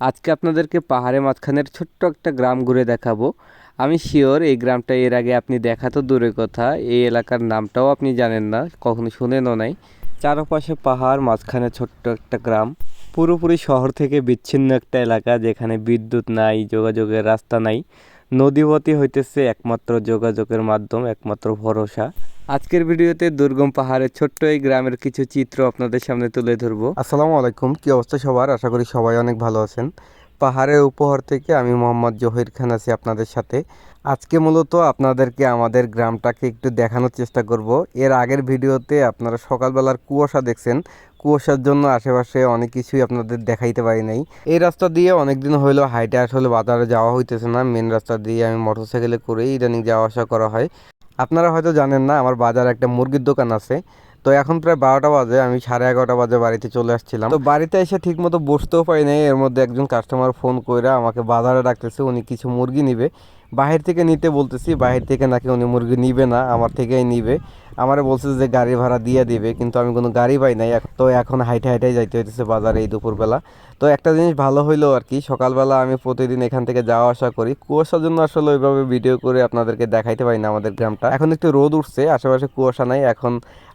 আজকে আপনাদেরকে পাহাড়ে মাঝখানের ছোট্ট একটা গ্রাম ঘুরে দেখাবো। আমি শিওর এই গ্রামটা এর আগে আপনি দেখা তো দূরের কথা, এই এলাকার নামটাও আপনি জানেন না, কখনো শুনেনও নাই। চারপাশে পাহাড়, মাঝখানে ছোট্ট একটা গ্রাম, পুরোপুরি শহর থেকে বিচ্ছিন্ন একটা এলাকা যেখানে বিদ্যুৎ নাই, যোগাযোগের রাস্তা নাই। নদীপথই হইতেছে একমাত্র যোগাযোগের মাধ্যম, একমাত্র ভরসা। আজকের ভিডিওতে দুর্গম পাহাড়ের ছোট্ট এই গ্রামের কিছু চিত্র আপনাদের সামনে তুলে ধরবো। আসসালামু আলাইকুম, কি অবস্থা সবার? আশা করি সবাই অনেক ভালো আছেন। পাহাড়ের উপহার থেকে আমি মোহাম্মদ জহির খান আছি আপনাদের সাথে। আজকে মূলত আপনাদেরকে আমাদের গ্রামটাকে একটু দেখানোর চেষ্টা করব। এর আগের ভিডিওতে আপনারা সকালবেলার কুয়াশা দেখছেন। কুয়াশার জন্য আশেপাশে অনেক কিছুই আপনাদের দেখাইতে পারি নাই। এই রাস্তা দিয়ে অনেকদিন হইল হাইটে আসলে বাজারে যাওয়া হইতেছে না। মেন রাস্তা দিয়ে আমি মোটরসাইকেলে করেই ইদানিং যাওয়া আসা করা হয়। আপনারা হয়তো জানেন না, আমার বাজারে একটা মুরগির দোকান আছে। তো এখন প্রায় বারোটা বাজে, আমি সাড়ে এগারোটা বাজে বাড়িতে চলে আসছিলাম। তো বাড়িতে এসে ঠিক মতো বসতেও পারি নাই, এর মধ্যে একজন কাস্টমার ফোন করে আমাকে বাজারে ডাকতেছে, উনি কিছু মুরগি নিবে। বাহির থেকে নিতে বলতেছি, বাহির থেকে নাকি উনি মুরগি নিবে না, আমার থেকেই নিবে। আমারে বলছে যে গাড়ি ভাড়া দিয়ে দিবে কিন্তু আমি কোনো গাড়ি পাই নাই। তো এখন হাইটে হাইটে যাইতে হইতেছে বাজারে এই দুপুরবেলা। তো একটা জিনিস ভালো হইল আর কি সকালবেলা আমি প্রতিদিন এখান থেকে যাওয়া আসা করি। কুয়াশার জন্য আসলে ওইভাবে ভিডিও করে আপনাদেরকে দেখাইতে পারি না আমাদের গ্রামটা। এখন একটু রোদ উঠছে আশেপাশে কুয়াশা নাই এখন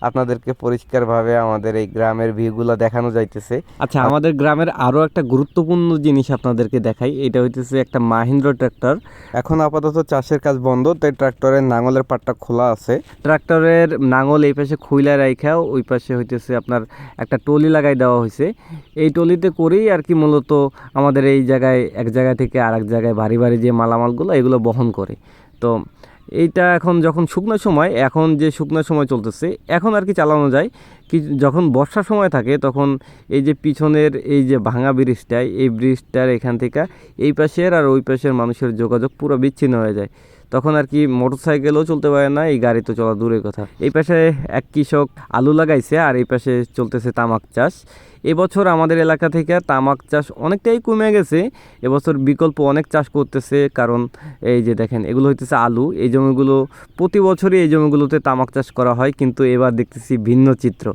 আপনাদেরকে পরিষ্কারভাবে আমাদের এই গ্রামের ভিউগুলো দেখানো যাইতেছে। আচ্ছা আমাদের গ্রামের আরও একটা গুরুত্বপূর্ণ জিনিস আপনাদেরকে দেখাই এটা হইতেছে একটা মাহিন্দ্র ট্র্যাক্টর। এখন আপাতত চাষের কাজ বন্ধ তাই ট্রাক্টরের নাঙলের পাটটা খোলা আছে। ট্রাক্টরের নাঙল এই পাশে খুইলা রাইখাও, ওই পাশে হইতেছে আপনার একটা টলি লাগাই দেওয়া হয়েছে এই টলিতে করেই আর কি মূলত আমাদের এই জায়গায়, এক জায়গা থেকে আর এক জায়গায় ভারী ভারী যে মালামালগুলো, এগুলো বহন করে। তো এইটা এখন যখন শুকনো সময়, এখন যে শুকনো সময় চলতেছে, এখন আর কি চালানো যায়। কি যখন বর্ষার সময় থাকে, তখন এই যে পিছনের এই যে ভাঙা ব্রিজটায়, এই ব্রিজটার এখান থেকে এই পাশের আর ওই পাশের মানুষের যোগাযোগ পুরো বিচ্ছিন্ন হয়ে যায়। তখন আর কি মোটরসাইকেলও চলতে পারে না, এই গাড়ি তো চলা দূরের কথা। এই পাশে এক কৃষক আলু লাগাইছে আর এই পাশে চলতেছে তামাক চাষ। এবছর আমাদের এলাকা থেকে তামাক চাষ অনেকটাই কমে গেছে। এবছর বিকল্প অনেক চাষ করতেছে, কারণ এই যে দেখেন, এগুলো হইতেছে আলু। এই জমিগুলো প্রতি বছরই এই জমিগুলোতে তামাক চাষ করা হয়, কিন্তু এবার দেখতেছি ভিন্ন চিত্র।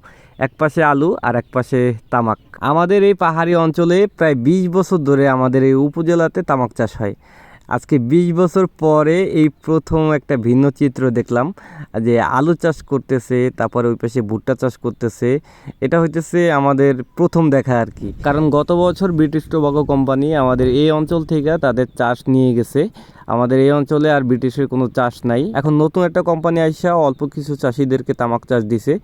এক পাশে আলু আর এক পাশে তামাক। আমাদের এই পাহাড়ি অঞ্চলে প্রায় বিশ বছর ধরে আমাদের এই উপজেলাতে তামাক চাষ হয়। আজকে বিশ বছর পরে এই প্রথম একটা ভিন্ন চিত্র দেখলাম, যে আলু চাষ করতেছে, তারপরে ওই পাশে ভুট্টা চাষ করতেছে, এটা হইতেছে আমাদের প্রথম দেখা আর কি। কারণ গত বছর ব্রিটিশ টোবাকো কোম্পানি আমাদের এই অঞ্চল থেকে তাদের চাষ নিয়ে গেছে। আমাদের এই অঞ্চলে আর ব্রিটিশের কোনো চাষ নাই। এখন নতুন একটা কোম্পানি আইসা অল্প কিছু চাষিদেরকে তামাক চাষ দিছে,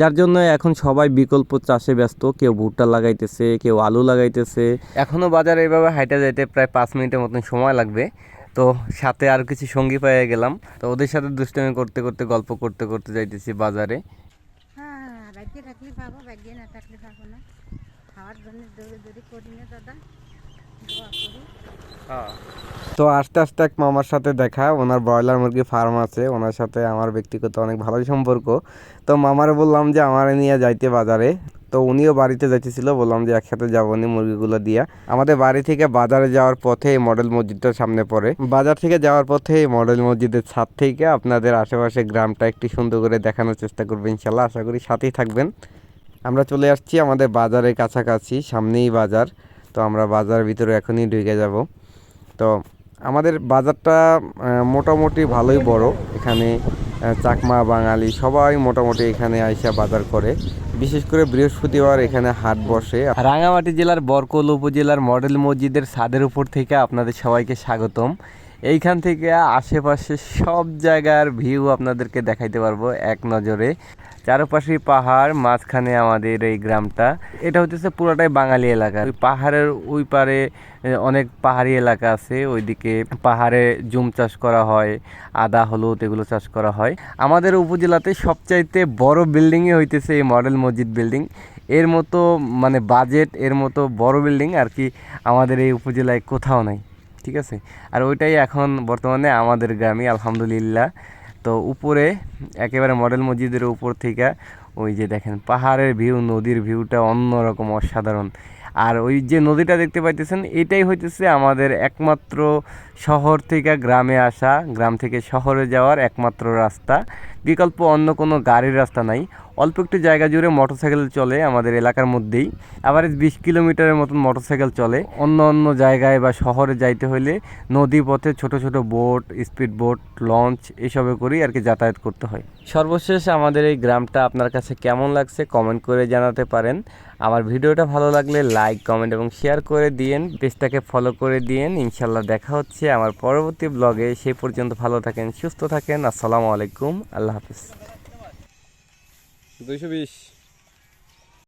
যার জন্য এখন সবাই বিকল্প চাষে ব্যস্ত। কেউ ভুট্টা লাগাইতেছে, কেউ আলু লাগাইতেছে। এখনও বাজারে এইভাবে হাইটা যাইতে প্রায় পাঁচ মিনিটের মতন সময় লাগবে। তো সাথে আর কিছু সঙ্গী পেয়ে গেলাম। তো ওদের সাথে দুষ্টামি করতে করতে গল্প করতে করতে যাইতেছি বাজারে। হ্যাঁ ভাগ্যে থাকলে পাবো ভাগ্যে না থাকলে পাবো না। খাওয়ার জন্য দৌড়ে দৌড়ি করি না দাদা তো আস্তে আস্তে এক মামার সাথে দেখা ওনার ব্রয়লার মুরগি ফার্ম আছে ওনার সাথে আমার ব্যক্তিগত অনেক ভালোই সম্পর্ক। তো মামারে বললাম যে আমার নিয়ে যাইতে বাজারে। তো উনিও বাড়িতে যাইতেছিল, বললাম যে একসাথে যাব নি মুরগিগুলো দিয়া। আমাদের বাড়ি থেকে বাজারে যাওয়ার পথে এই মডেল মসজিদটার সামনে পড়ে। বাজার থেকে যাওয়ার পথে এই মডেল মসজিদের ছাদ থেকে আপনাদের আশেপাশে গ্রামটা একটু সুন্দর করে দেখানোর চেষ্টা করবেন ইনশাল্লাহ, আশা করি সাথেই থাকবেন। আমরা চলে আসছি আমাদের বাজারের কাছাকাছি, সামনেই বাজার। তো আমরা বাজারের ভিতরে এখনই ঢুকে যাব। তো আমাদের বাজারটা মোটামুটি ভালোই বড়। এখানে চাকমা, বাঙালি সবাই মোটামুটি এখানে আইসা বাজার করে। বিশেষ করে বৃহস্পতিবার এখানে হাট বসে। রাঙামাটি জেলার বরকল উপজেলার মডেল মসজিদের ছাদের উপর থেকে আপনাদের সবাইকে স্বাগতম। এইখান থেকে আশেপাশে সব জায়গার ভিউ আপনাদেরকে দেখাইতে পারব এক নজরে। চারপাশে পাহাড়, মাঝখানে আমাদের এই গ্রামটা। এটা হচ্ছে পুরোটাই বাঙালি এলাকা। ওই পাহাড়ের ওই পারে অনেক পাহাড়ি এলাকা আছে। ওইদিকে পাহাড়ে জুম চাষ করা হয়, আদা, হলুদ এগুলো চাষ করা হয়। আমাদের উপজেলাতে সবচাইতে বড় বিল্ডিংই হইতেছে এই মডেল মসজিদ বিল্ডিং এর মতো মানে বাজেট এর মতো বড় বিল্ডিং আর কি আমাদের এই উপজেলায় কোথাও নাই। ঠিক আছে? আর ওইটাই এখন বর্তমানে আমাদের গ্রামে আলহামদুলিল্লাহ। তো উপরে একেবারে মডেল মসজিদের উপর থেকে ওই যে দেখেন, পাহাড়ের ভিউ, নদীর ভিউটা অন্যরকম, অসাধারণ। আর ওই যে নদীটা দেখতে পাইতেছেন, এটাই হইতেছে আমাদের একমাত্র শহর থেকে গ্রামে আসা, গ্রাম থেকে শহরে যাওয়ার একমাত্র রাস্তা। বিকল্প অন্য কোনো গাড়ির রাস্তা নাই। অল্প একটু জায়গা জুড়ে মোটরসাইকেল চলে আমাদের এলাকার মধ্যেই। আবার বিশ কিলোমিটারের মতন মোটরসাইকেল চলে। অন্য অন্য জায়গায় বা শহরে যাইতে হলে নদী পথে ছোট ছোট বোট, স্পিড বোট, লঞ্চ এসবে করেই আর কি যাতায়াত করতে হয়। সর্বশেষ আমাদের এই গ্রামটা আপনার কাছে কেমন লাগছে কমেন্ট করে জানাতে পারেন। আমার ভিডিওটা ভালো লাগলে লাইক, কমেন্ট এবং শেয়ার করে দিয়েন। পেজটাকে ফলো করে দিয়েন। ইনশাল্লাহ দেখা হচ্ছে আমার পরবর্তী ব্লগে। সেই পর্যন্ত ভালো থাকেন, সুস্থ থাকেন। আসসালামু আলাইকুম। আল্লাহ হাফিজ। দুইশো বিশ